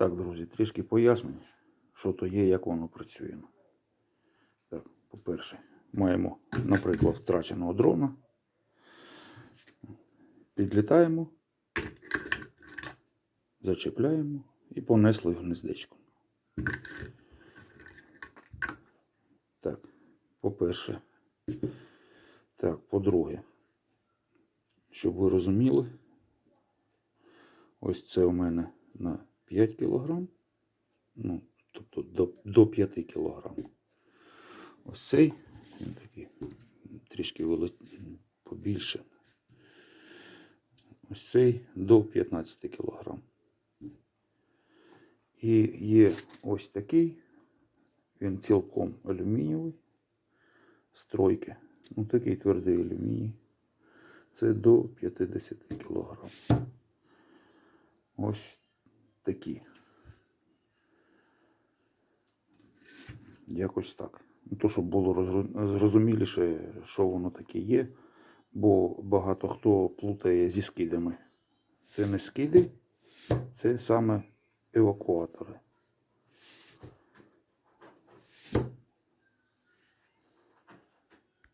Так, друзі, трішки пояснень, що то є, як воно працює. Так, по-перше, маємо, наприклад, втраченого дрона. Підлітаємо, зачепляємо і понесли гнездечко. Так, по-перше. Так, по-друге, щоб ви розуміли, ось це у мене на 5 кг. Ну, тобто до, до 5 кг. Ось цей, він такий трішки вели... побільше. Ось цей до 15 кг. І є ось такий, він цілком алюмінієвий, стройки. Ну, такий твердий алюміній. Це до 50 кг. Ось такі. Якось так. Ну, То, щоб було зрозуміліше, що воно таке є. Бо багато хто плутає зі скидами. Це не скиди, це саме евакуатори.